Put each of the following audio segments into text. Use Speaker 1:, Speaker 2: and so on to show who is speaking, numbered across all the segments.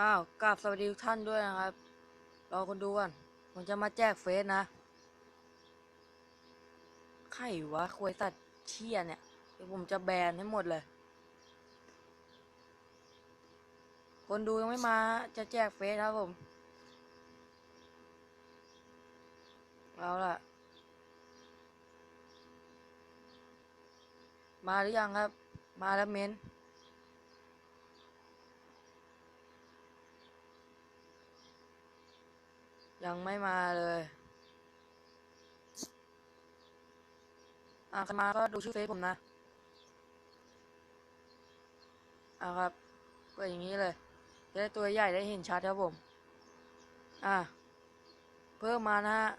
Speaker 1: อ้าวกราบสวัสดีทุกท่านด้วยนะครับ รอคนดูก่อนผมจะมาแจกเฟซนะ ใครวะควยตัดเชี่ยเนี่ยเดี๋ยวผมจะแบนให้หมดเลย คนดูยังไม่มา จะแจกเฟซครับผม เอาล่ะ มาหรือยังครับ มาแล้วเม้น ยังไม่มาเลยอะใครมาก็ดูชื่อเฟซผมนะอะครับก็อย่างนี้เลยจะได้ตัวใหญ่ได้เห็นชัดครับผม อะ เพิ่มมานะฮะ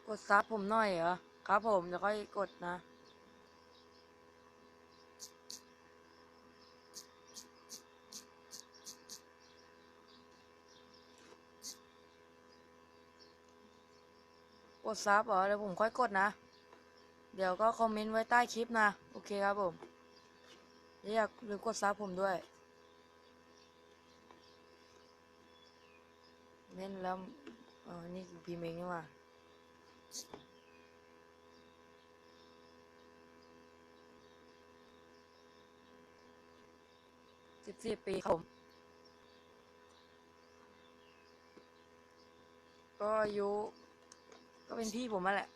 Speaker 1: ก ดซับผมหน่อยเหรอ ครับผมเดี๋ยวค่อยกดนะ กดซับเหรอ เดี๋ยวผมค่อยกดนะ เดี๋ยวก็คอมเมนต์ไว้ใต้คลิปนะ โอเคครับผมแล้วอยากลืมกดซับผมด้วยเล่นแล้วเออนี่คือพีเมงนี่ว่า สิบสี่ปีครับผม ก็อายุก็เป็นพี่ผมมาแหละ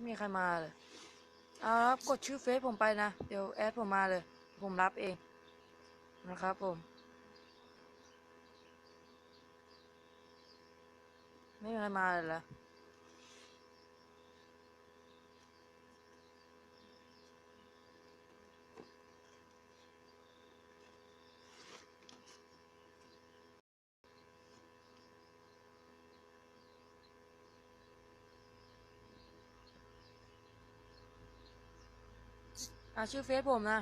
Speaker 1: ไม่มีใครมาเลยเอาครับกดชื่อเฟซผมไปนะ เดี๋ยวแอดผมมาเลย ผมรับเองนะครับผม ไม่มีใครมาเลยละ อาชื่อเฟซผมนะ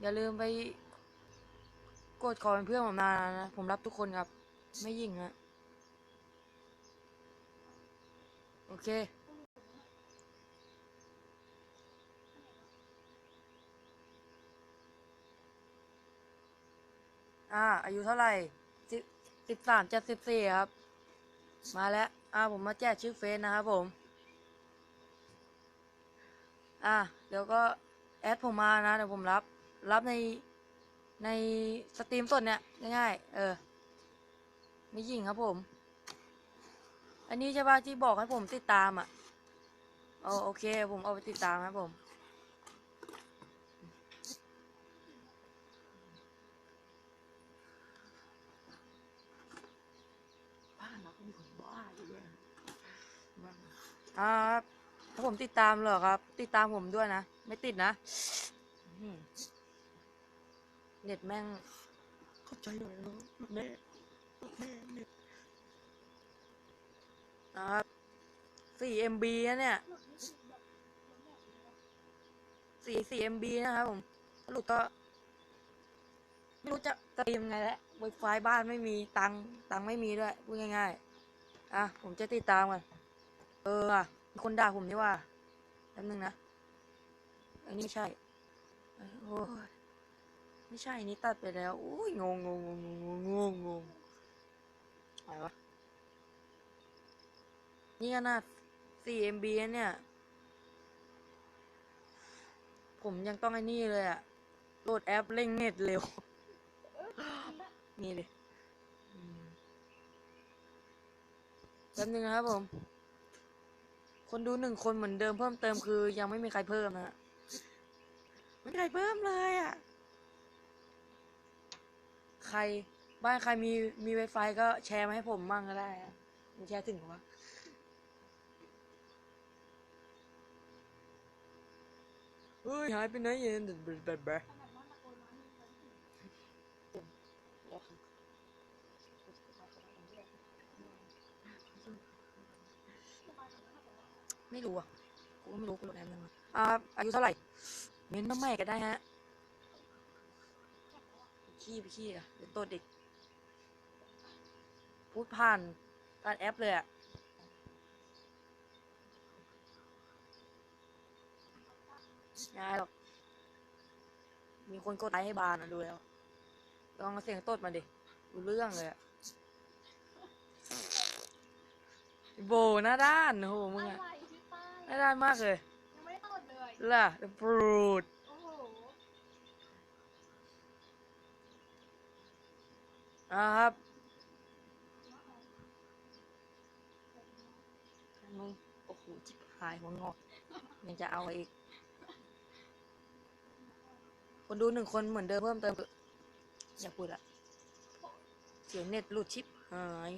Speaker 1: อย่าลืมไป กดขอเป็นเพื่อนผมนานะ ผมรับทุกคนครับ ไม่ยิ่งฮะโอเค อ่า อายุเท่าไหร่สิบสามจะสิบสี่ครับ มาแล้ว อ่า ผมมาแจกชื่อเฟซนะครับผม อ่า เดี๋ยวก็ แอดผมมานะเดี๋ยวผมรับ รับในในสตรีมสดเนี่ยง่ายๆเออไม่ยิงครับผม อันนี้ใช่ป่ะที่บอกให้ผมติดตามอะโอโอเค ผมเอาไปติดตามครับผม
Speaker 2: บ้านเราก็มีคนบ้าอยู่ด้วยบ้า
Speaker 1: อ่าครับถ้าผมติดตามเหรอครับ ติดตามผมด้วยนะ ไม่ติดนะอืมเน็ตแม่ง
Speaker 2: เข้าใจเลยเนอะแม่แม่เนี่ย
Speaker 1: นะครับสี่เอ็มบีนะเนี่ยสี่สี่เอ็มบีนะครับผมสรุปก็ ไม่รู้จะสตรีมไงแล้วไวไฟบ้านไม่มีตังค์ตังค์ไม่มีด้วย พูดง่ายๆ อะ ผมจะติดตามกัน เอออะ มีคนด่าผมนี่ว่าแป๊บนึงนะ อันนี้ไม่ใช่ โอ้ยไม่ใช่อันนี้ตัดไปแล้วโอ้ยงงงงงงงงงงอะไรวะ นี่ขนาด 4MB เนี่ย ผมยังต้องไอ้นี่เลยอะโหลดแอปเร่งเน็ตเร็ว นี่เลยแป๊บนึงนะครับผม คนดูหนึ่งคนเหมือนเดิมเพิ่มเติมคือ ยังไม่มีใครเพิ่มนะไม่มีใครเพิ่มเลยอะ ใครบ้านใครมีมีไวไฟก็แชร์มาให้ผมมั่งก็ได้มแชร์ถึงวะเฮ้ยหายไปไหนเย็นแบบแบบ ไม่รู้อะกูก็ไม่รู้กูรู้แอมนึงอ่าอายุเท่าไหร่เม้นมาใหม่ก็ได้ฮะขี้ไปขี้อะเดี๋ยวตัวเด็ก พูดผ่านการแอปเลยอะง่ายหรอกมีคนกดไลค์ให้บานอะดูแล้วลองเอาเสียงตดมาดิดูเรื่องเลยอะโบหน้าด้านโอ้โหมึง
Speaker 3: อะ
Speaker 1: อะ
Speaker 3: ไรพี่ป้า
Speaker 1: หน้าด้านมากเลย
Speaker 3: ยังไม่ได้ตดเลย
Speaker 1: ล่ะปรูด
Speaker 3: โอ้โห
Speaker 1: อ่าครับมึงโอ้โหจิบหายหัวงอกยังจะเอาอีก คนดูหนึ่งคนเหมือนเดิมเพิ่มเติมเถอะอย่าพูดอะเสียงเน็ตหลุดชิปหาย